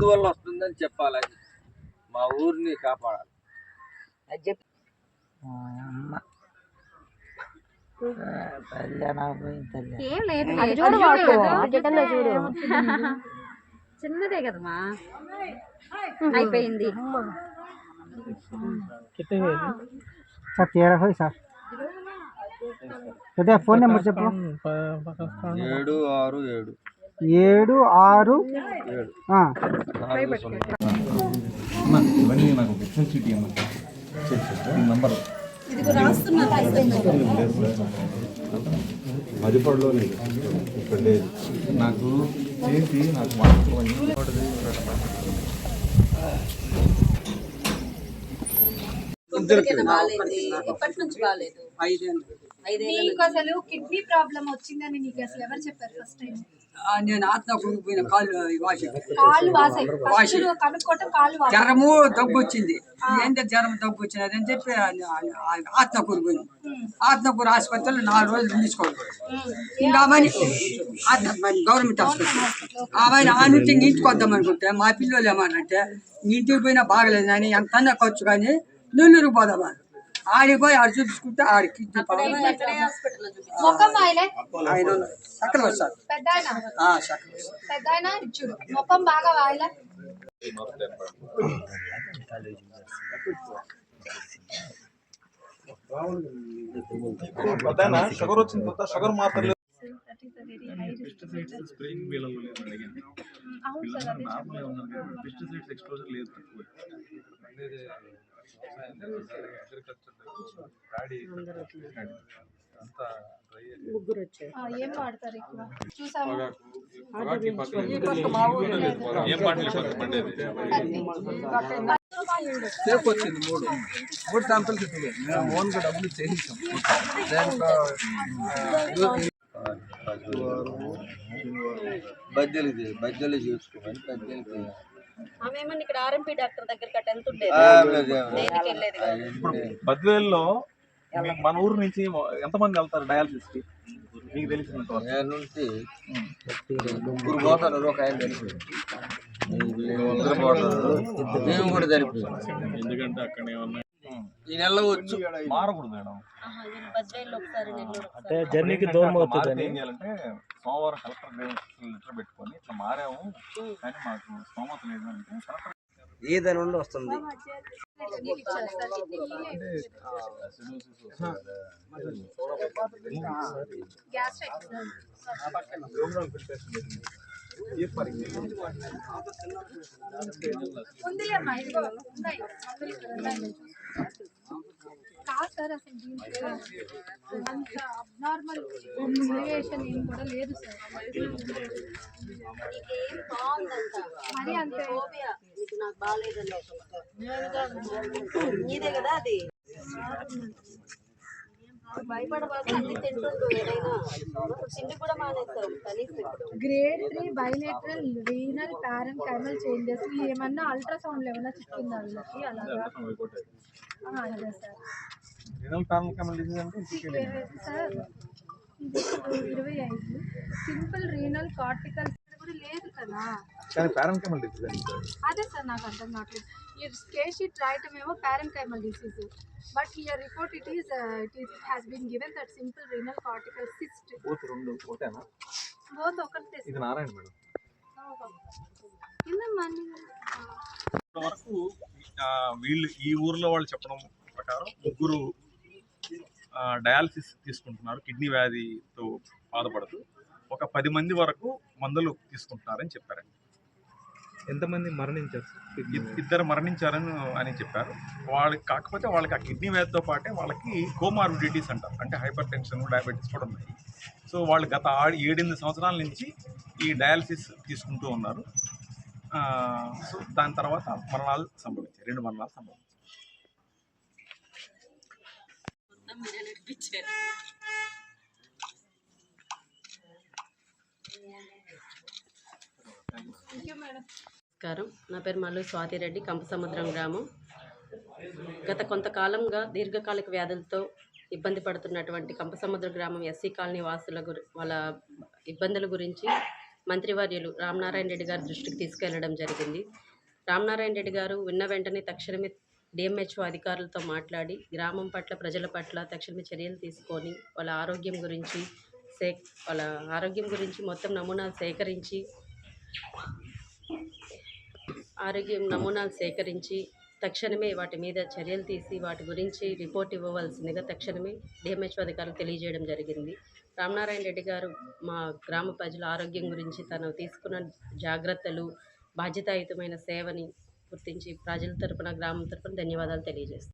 ఎందువల్ల వస్తుందని చెప్పాలని మా ఊరిని కాపాడాలి. అది చెప్పి. ఏం లేదు. అది చూడు చూడు. చిన్నదే కదమ్మా. అయిపోయింది. సార్ తీరా సార్. అదే ఫోన్ నెంబర్ చెప్పు. ఏడు ఆరు ఏడు. ఏడు ఆరు. ఇవన్నీ నాకు ఎక్సెల్ షీట్ ఇవ్వమంటారు ఈ నంబర్. మదిపడిలో లేదు ఇక్కడ లేదు. నాకు చేసి నీకు అసలు కిడ్నీ ప్రాబ్లం వచ్చిందని నీకు అసలు ఎవరు చెప్పారు ఫస్ట్ టైం? నేను ఆత్మ కూలిపోయిన కాళ్ళు జ్వరము దగ్గు వచ్చింది ఏంటంటే జ్వరం దగ్గు వచ్చినది అని చెప్పి ఆత్మ కూలిపోయినాం ఆత్మకూరు ఆసుపత్రిలో నాలుగు రోజులు ఇంకా ఆత్మ గవర్నమెంట్ హాస్పిటల్. ఆమెను ఆ నుంచి ఇంటికి వద్దాం అనుకుంటే మా పిల్లలు ఏమన్నంటే ఇంటికి పోయినా బాగలేదు అని ఎంత ఖర్చు కానీ నెల్లూరు పోదామా? ఆడికి పోయి ఆడు చూపించుకుంటే ఆడికి సక్కలు వస్తారు ముఖం బాగా వాయిలా షుగర్ వచ్చింది కొత్త షుగర్ మాత్రలు స్ప్రేయింగ్ వీళ్ళలో లేదు అడిగాను. నార్మల్గా ఉన్నారు కానీ పెస్టిసైడ్స్ ఎక్స్పోజర్ లేదు. తక్కువ ముగ్గురు ఏం వాడతారు ఎక్కువ చూసాము సేఫ్ వచ్చింది మూడు మూడు శాంపిల్స్ ఇస్తుంది మేము ఓన్గా డబ్బులు చేయించాం దాంట్లో బద్దెలు బద్దెలు చేసుకోమని బద్దెలకి ఆమె ఇక్కడ ఆర్ఎంపీ డాక్టర్ ఎంత ఉండేది. ఇప్పుడు బద్వేల్లో మన ఊరు నుంచి ఎంతమంది వెళ్తారు డయాలసిస్కి మీకు తెలిసినంత నేను నుంచి ముగ్గురు పోతారు ఒక ఆయన మేము కూడా చనిపోయాం ఎందుకంటే అక్కడ ఏమన్నా ఈ నెలలో వచ్చు మారకూడదు మేడం. అంటే జర్నీకి దూరం మారితే అవుతుందని ఏం చేయాలంటే సోమవారం కలెక్టర్ లెటర్ పెట్టుకొని ఇట్లా మారాము కానీ మాకు స్తోమత లేదు అంటే కలెక్టర్ ఏదని నుండి వస్తుంది ఇచ్చారు సార్ అసలు దీంట్లో అంత అబ్నార్మల్ వేరియేషన్ ఏం కూడా లేదు సార్. మరి అంతే. నీకు బాగాలేదని నీదే కదా అది. Grade three bilateral renal parenchymal changes ఏమన్నా అల్ట్రాసౌండ్ ఏమన్నా చిక్కిందా వీళ్ళకి? అలాగా? ఆ, అదే సార్. సార్? ఇరవై ఐదు. సింపుల్ రీనల్ కార్టికల్ లేదు కదా. కానీ డిసీజ్ అదే సార్ నాకు అర్థం కావట్లేదు. ఈ స్కేర్ షీట్ రాయటం ఏమో disease but here report it is it is has been given that simple renal cortical cyst పోతు రెండు ఒకటేనా? బోత్ ఒకటి ఇది నారాయణ మేడం. వరకు ఆ, వీళ్ళు ఈ ఊర్లో వాళ్ళు చెప్పడం ప్రకారం ముగ్గురు ఆ, డయాలసిస్ తీసుకుంటున్నారు కిడ్నీ వ్యాధితో బాధపడుతూ ఒక పది మంది వరకు మందులు తీసుకుంటున్నారని చెప్పారండి ఎంతమంది మరణించారు? ఇద్- ఇద్దరు మరణించారని అని చెప్పారు. వాళ్ళకి కాకపోతే వాళ్ళకి ఆ కిడ్నీ వ్యాధితో పాటే వాళ్ళకి కోమార్బిడిటీస్ అంటారు. అంటే హైపర్ టెన్షన్ డయాబెటీస్ కూడా ఉన్నాయి. సో వాళ్ళు గత ఏడెనిమిది సంవత్సరాల నుంచి ఈ డయాలసిస్ తీసుకుంటూ ఉన్నారు. ఆ, సో దాని తర్వాత మరణాలు సంభవించాయి. రెండు మరణాలు సంభవించాయి. నమస్కారం. నా పేరు మల్లు స్వాతిరెడ్డి కంపసముద్రం గ్రామం. గత కొంతకాలంగా దీర్ఘకాలిక వ్యాధులతో ఇబ్బంది పడుతున్నటువంటి కంపసముద్ర గ్రామం ఎస్సీ కాలనీ వాసుల గురి వాళ్ళ ఇబ్బందుల గురించి మంత్రివర్యులు రామనారాయణ రెడ్డి గారి దృష్టికి తీసుకెళ్ళడం జరిగింది. రామనారాయణ రెడ్డి గారు విన్న వెంటనే తక్షణమే డిఎంహెచ్ఓ అధికారులతో మాట్లాడి గ్రామం పట్ల ప్రజల పట్ల తక్షణమే చర్యలు తీసుకొని వాళ్ళ ఆరోగ్యం గురించి సే వాళ్ళ ఆరోగ్యం గురించి మొత్తం నమూనాలు సేకరించి ఆరోగ్యం నమూనాలు సేకరించి తక్షణమే వాటి మీద చర్యలు తీసి వాటి గురించి రిపోర్ట్ ఇవ్వవలసిందిగా తక్షణమే డిఎంహెచ్ఓ అధికారులు తెలియజేయడం జరిగింది. రామనారాయణ రెడ్డి గారు మా గ్రామ ప్రజల ఆరోగ్యం గురించి తను తీసుకున్న జాగ్రత్తలు బాధ్యతాయుతమైన సేవని గుర్తించి ప్రజల తరపున గ్రామం తరపున ధన్యవాదాలు తెలియజేస్తాను